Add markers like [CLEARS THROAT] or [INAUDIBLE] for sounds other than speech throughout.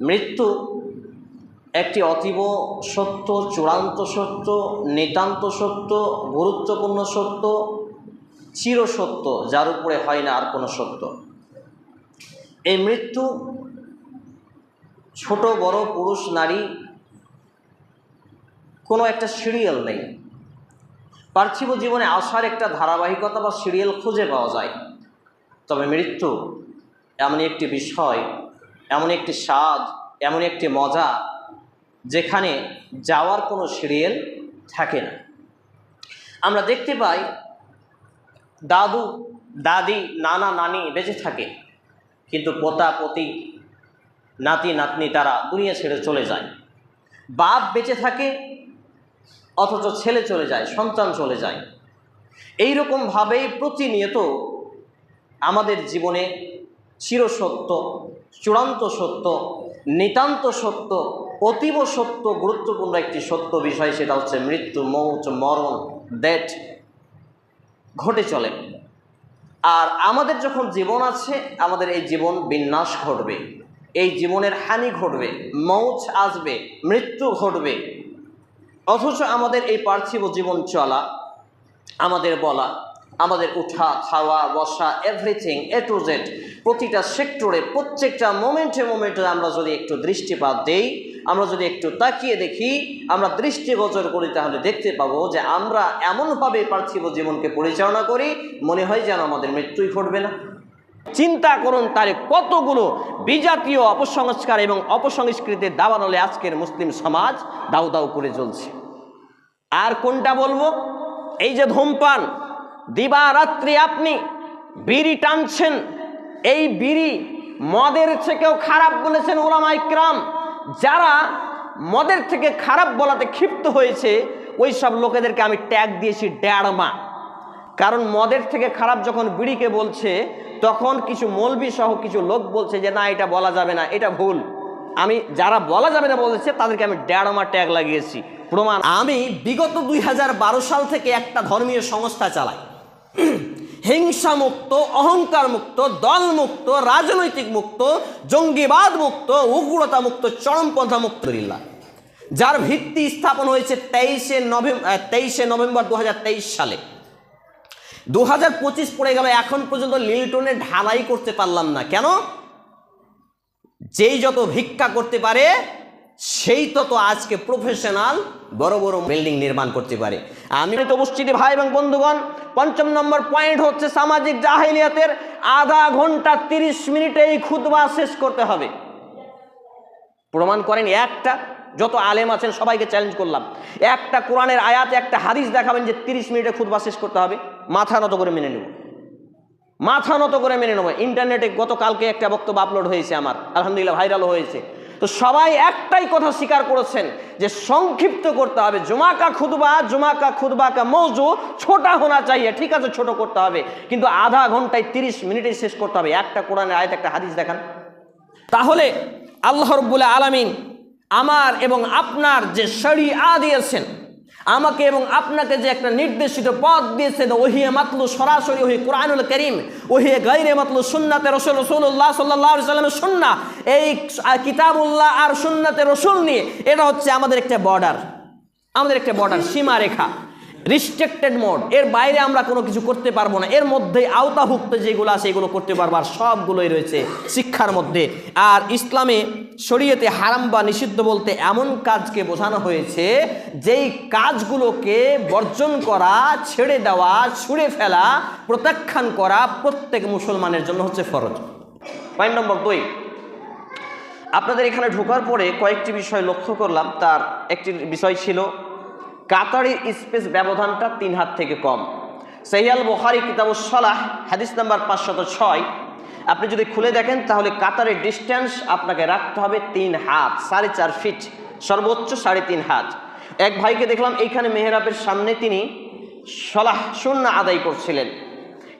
মৃত্যু একটি অতীব সত্য, চূড়ান্ত সত্য, নিতান্ত সত্য, গুরুত্বপূর্ণ সত্য, চির সত্য, যার উপরে হয় না আর কোনো সত্য। এই মৃত্যু ছোট, বড়, পুরুষ, নারী, কোনো একটা সিরিয়াল নেই। পার্থিব জীবনে আসার একটা ধারাবাহিকতা বা সিরিয়াল খুঁজে পাওয়া যায়। তবে মৃত্যু এমন একটি বিষয় এমন একটি স্বাদ এমন একটি মজা যেখানে যাওয়ার কোনো সিরিয়াল থাকে না। আমরা দেখতে পাই দাদু, দাদি, নানা, নানি বেঁচে থাকে, কিন্তু পোতা, পতি, নাতি, নাতনি তারা দুনিয়া ছেড়ে চলে যায়। বাপ বেঁচে থাকে, অথচ ছেলে চলে যায়, সন্তান চলে যায়। এই রকমভাবেই প্রতিনিয়ত আমাদের জীবনে চিরসত্য, চূড়ান্ত সত্য, নিতান্ত সত্য, অতীব সত্য, গুরুত্বপূর্ণ একটি সত্য বিষয়, সেটা হচ্ছে মৃত্যু মৌচ মরণ দ্যাট ঘটে চলে। আর আমাদের যখন জীবন আছে, আমাদের এই জীবন বিন্যাস ঘটবে। এই জীবনের হানি ঘটবে মৌচ আসবে, মৃত্যু ঘটবে। অথচ আমাদের এই পার্থিব জীবন চলা, আমাদের বলা আমাদের উঠা, খাওয়া, বসা এভরিথিং এ টু জেড প্রতিটা সেক্টরে প্রত্যেকটা মোমেন্টে মোমেন্টে আমরা যদি একটু দৃষ্টিপাত দেই, আমরা যদি একটু তাকিয়ে দেখি, আমরা দৃষ্টিগোচর করি, তাহলে দেখতে পাবো যে আমরা এমনভাবে পার্থিব জীবনকে পরিচালনা করি, মনে হয় যেন আমাদের মৃত্যুই ঘটবে না। চিন্তা করুন তারে কতগুলো বিজাতীয় অপসংস্কার এবং অপসংস্কৃতির দাবানলে আজকের মুসলিম সমাজ দাউ দাউ করে চলছে আর কোনটা বলব? এই যে ধূমপান দিবারাত্রি আপনি বিড়ি টানছেন, এই বিড়ি মদের থেকেও খারাপ বলেছেন ওলামা ইকরাম। যারা মদের থেকে খারাপ বলাতে ক্ষিপ্ত হয়েছে, ওই সব লোকেদেরকে আমি ট্যাগ দিয়েছি ড্যাড়মা কারণ মদের থেকে খারাপ যখন বিড়িকে বলছে, তখন কিছু মলবি সহ কিছু লোক বলছে যে, না, এটা বলা যাবে না, এটা ভুল। আমি, যারা বলা যাবে না বলেছে, তাদেরকে আমি ড্যাড়মা ট্যাগ লাগিয়েছি। প্রমাণ, আমি বিগত দুই হাজার বারো সাল থেকে একটা ধর্মীয় সংস্থা চালাই। [CLEARS THROAT] হিংসা মুক্ত অহংকার মুক্ত দল মুক্ত রাজনৈতিক মুক্ত জঙ্গিবাদ মুক্ত উগ্রতা মুক্ত চরমপন্থা মুক্ত রিল্লা যার ভিত্তি স্থাপন হয়েছে তেইশে নভেম্বর তেইশে নভেম্বর দু হাজার তেইশ সালে। দু হাজার পঁচিশ পড়ে গেল, এখন পর্যন্ত লিলটনে ঢালাই করতে পারলাম না। কেন? যেই যত ভিক্ষা করতে পারে সেই তত আজকে প্রফেশনাল বড় বড় বিল্ডিং নির্মাণ করতে পারে। আমি তো উপস্থিতি ভাই এবং বন্ধুগণ, পঞ্চম নম্বর পয়েন্ট হচ্ছে সামাজিক জাহিলিয়াতের আধা ঘণ্টা তিরিশ মিনিটে এই খুদবা শেষ করতে হবে। প্রমাণ করেন, একটা, যত আলেম আছেন সবাইকে চ্যালেঞ্জ করলাম। একটা কোরআনের আয়াতে, একটা হাদিস দেখাবেন যে তিরিশ মিনিটে খুদবা শেষ করতে হবে। মাথা নত করে মেনে নেব। মাথা নত করে মেনে নেব। ইন্টারনেটে গতকালকে একটা বক্তব্য আপলোড হয়েছে আমার। আলহামদুলিল্লাহ ভাইরাল হয়েছে। তো সবাই একটাই কথা স্বীকার করেছেন যে সংক্ষিপ্ত করতে হবে। জুমাকা খুদবা জুমাকা খুদবা কা মৌজু, ছোটা হোনা চাইয়ে, ঠিক আছে, ছোট করতে হবে। কিন্তু আধা ঘন্টায় তিরিশ মিনিটে শেষ করতে হবে। একটা কোরআনের আয়াত একটা হাদিস দেখান। তাহলে আল্লাহ রব্বুল্লাহ আলমিন আমার এবং আপনার যে শরিয়া দিয়েছেন আমাকে এবং আপনাকে যে একটা নির্দেশিত পথ দিয়েছেন ওহিয়ে মাতলু সরাসরি ওহি কোরআনুল করিম, ওহিয়ে গাইরে মাতলু সুন্নাতে রসুল রসুল্লাহ সাল্লাহ সাল্লামের সুন্না। এই কিতাবুল্লাহ আর সুন্নাতে রসুল নিয়ে, এটা হচ্ছে আমাদের একটা বর্ডার আমাদের একটা বর্ডার সীমারেখা। রিস্ট্রিক্টেড মোড এর বাইরে আমরা কোনো কিছু করতে পারব না। এর মধ্যে আওতাভুক্ত যেগুলো আছে, এগুলো করতে পারব। আর সবগুলোই রয়েছে শিক্ষার মধ্যে। আর ইসলামে শরীয়তে হারাম বা নিষিদ্ধ বলতে এমন কাজকে বোঝানো হয়েছে, যেই কাজগুলোকে বর্জন করা, ছেড়ে দেওয়া, ছুঁড়ে ফেলা, প্রত্যাখ্যান করা প্রত্যেক মুসলমানের জন্য হচ্ছে ফরজ। পয়েন্ট নম্বর দুই। আপনাদের এখানে ঢোকার পরে কয়েকটি বিষয় লক্ষ্য করলাম। তার একটি বিষয় ছিল কাতারের স্পেস ব্যবধানটা তিন হাত থেকে কম। সহিয়াল বোখারি কিতাবুসলাহ হাদিস নাম্বার পাঁচশত ছয়। আপনি যদি খুলে দেখেন, তাহলে কাতারের ডিস্টেন্স আপনাকে রাখতে হবে তিন হাত, সাড়ে চার ফিট সর্বোচ্চ সাড়ে তিন হাত। এক ভাইকে দেখলাম, এইখানে মেহরাবের সামনে তিনি সলাহ শূন্য আদায় করছিলেন।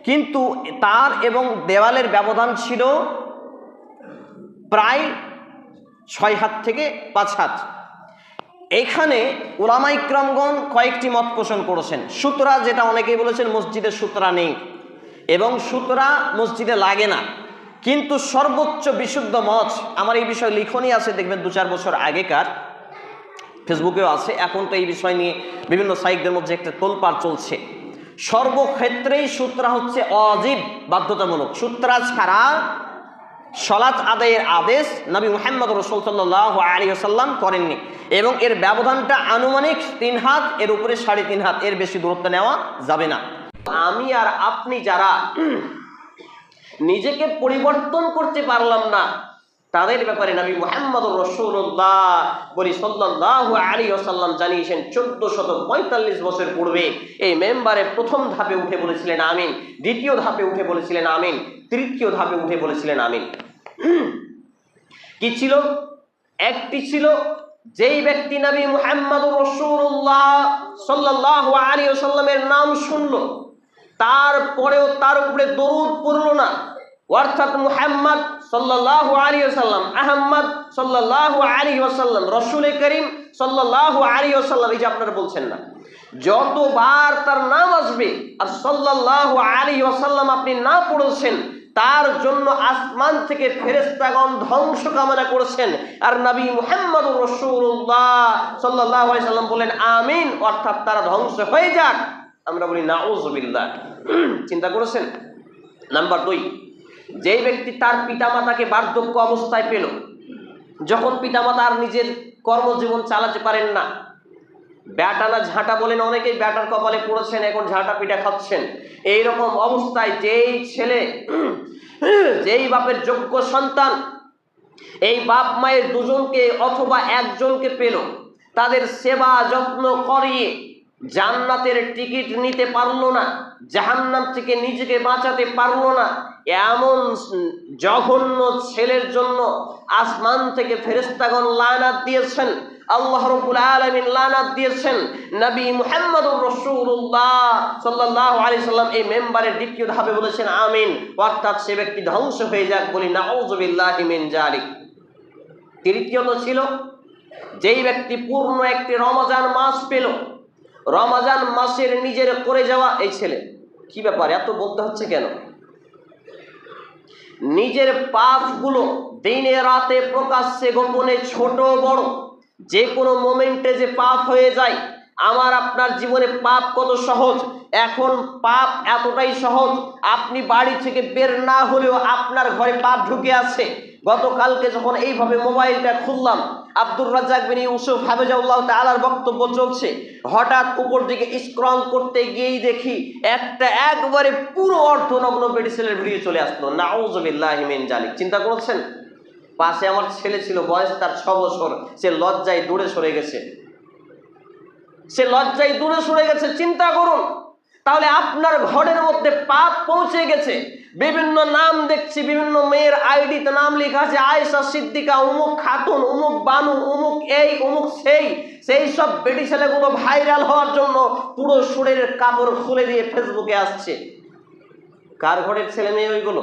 কিন্তু তার এবং দেওয়ালের ব্যবধান ছিল প্রায় ছয় হাত থেকে পাঁচ হাত। এখানে ওলামা ওলামাইক্রমগণ কয়েকটি মত পোষণ করেছেন। সুতরা যেটা অনেকেই বলেছেন মসজিদের সুতরা নেই। এবং সুতরা মসজিদে লাগে না। কিন্তু সর্বোচ্চ বিশুদ্ধ মত, আমার এই বিষয়ে লিখনই আছে, দেখবেন দু চার বছর আগেকার। ফেসবুকেও আছে। এখন তো এই বিষয় নিয়ে বিভিন্ন সাইকদের মধ্যে একটা তোলপাড় চলছে। সর্বক্ষেত্রেই সূত্রা হচ্ছে অজীব, বাধ্যতামূলক। সূত্রা ছাড়া সলাৎ আদায়ের আদেশ নবী মোহাম্মদ রসুল সাল্লাহ আলী আসাল্লাম করেননি। এবং এর ব্যবধানটা আনুমানিক তিন হাত, এর উপরে সাড়ে তিন হাত, এর বেশি দূরত্ব নেওয়া যাবে না। আমি আর আপনি যারা নিজেকে পরিবর্তন করতে পারলাম না, তাদের ব্যাপারে নবী মোহাম্মদ রসুল্লাহ বলি সাল্লাহ আলী আসাল্লাম জানিয়েছেন, চোদ্দ শত পঁয়তাল্লিশ বছর পূর্বে এই মেম্বারে প্রথম ধাপে উঠে বলেছিলেন আমিন, দ্বিতীয় ধাপে উঠে বলেছিলেন আমিন। তৃতীয় ধাপে উঠে বলেছিলেন আমিন। কি ছিল? একটি ছিল, যেই ব্যক্তি নবী মুহাম্মদ রসুল্লাহ সাল্লাহ আলী সাল্লামের নাম শুনলো, তারপরেও তার উপরে দরুদ পড়ল না। অর্থাৎ মুহাম্মদ সাল্লাহ আলী সাল্লাম আহম্মদ সাল্লাহ আলী ওসাল্লাম রসুল করিম সাল্লাহ আলী ওসাল্লাম এই যে আপনারা বলছেন না, যতবার তার নাম আসবে আর সাল্লাহ আলী ওসাল্লাম আপনি না পড়েছেন তার জন্য আসমান থেকে ফেরেস্তাগণ ধ্বংস কামনা করেছেন। আর নবী মুহাম্মদ রসুল্লাহ সাল্লাহ সাল্লাম বলেন, আমিন। অর্থাৎ তারা ধ্বংস হয়ে যাক। আমরা বলি, নাউজবিল্লাহ। চিন্তা করেছেন? নাম্বার দুই, যেই ব্যক্তি তার পিতামাতাকে বার্ধক্য অবস্থায় পেল, যখন পিতামাতা আর নিজের কর্মজীবন চালাতে পারেন না ব্যাটা না ঝাঁটা বলেন, অনেকেই ব্যাটার কপালে পড়েছেন, এখন ঝাঁটা পিঠা খাচ্ছেন। এই রকম অবস্থায় যেই ছেলে, যেই বাপের যোগ্য সন্তান, এই বাপ মায়ের দুজনকে অথবা একজনকে পেল, তাদের সেবা যত্ন করিয়ে জান্নাতের টিকিট নিতে পারল না, জাহান্নাম থেকে নিজেকে বাঁচাতে পারল না, এমন জঘন্য ছেলের জন্য আসমান থেকে ফেরেস্তাগণ লানাত দিয়েছেন। আল্লাহ রব্বুল আলামিন লানাত দিয়েছেন। নবী মুহাম্মদুর রাসূলুল্লাহ সাল্লাল্লাহু আলাইহি সাল্লাম এই মেম্বারের দ্বিতীয় ধাপে বলেছেন, আমিন। অর্থাৎ সে ব্যক্তি ধ্বংস হয়ে যাক বলি নাউযুবিল্লাহি মিন জালিক তৃতীয়ত ছিল, যেই ব্যক্তি পূর্ণ একটি রমজান মাস পেল, রমজান মাসের নিজের করে যাওয়া এই ছেলে। কি ব্যাপার, এত বলতে হচ্ছে কেন? নিজের পাপগুলো দিনে রাতে প্রকাশ্যে গোপনে ছোট বড় যে কোনো মোমেন্টে যে পাপ হয়ে যায়, আমার আপনার জীবনে পাপ কত সহজ? এখন পাপ এতটাই সহজ, আপনি বাড়ি থেকে বের না হলেও আপনার ঘরে পাপ ঢুকে আছে। গতকালকে যখন এইভাবে মোবাইলটা খুললাম, আব্দুর রাজ্জাক বিন ইউসুফ হাফেজাউল্লাহ তালার বক্তব্য চলছে। হঠাৎ উপর দিকে স্ক্রল করতে গিয়েই দেখি, একটা একবারে পুরো অর্ধনগ্ন পেডিসেলের ভিডিও চলে আসলো। নাউজবিল্লাহ মিন জালিক। চিন্তা করেছেন? পাশে আমার ছেলে ছিল, বয়স তার ছ বছর। সে লজ্জায় দূরে সরে গেছে। সে লজ্জায় দূরে সরে গেছে, চিন্তা করুন। তাহলে আপনার ঘরের মধ্যে পাপ পৌঁছে গেছে। বিভিন্ন নাম দেখছি, বিভিন্ন মেয়ের আইডিতে নাম লেখা আছে, আয়েশা, সিদ্দিকা উমুক খাতুন উমুক বানু উমুক এই উমুক সেই। সেই সব বেটি ছেলেগুলো ভাইরাল হওয়ার জন্য পুরো সুরের কাপড় খুলে দিয়ে ফেসবুকে আসছে। কার ঘরের ছেলে মেয়ে ওইগুলো?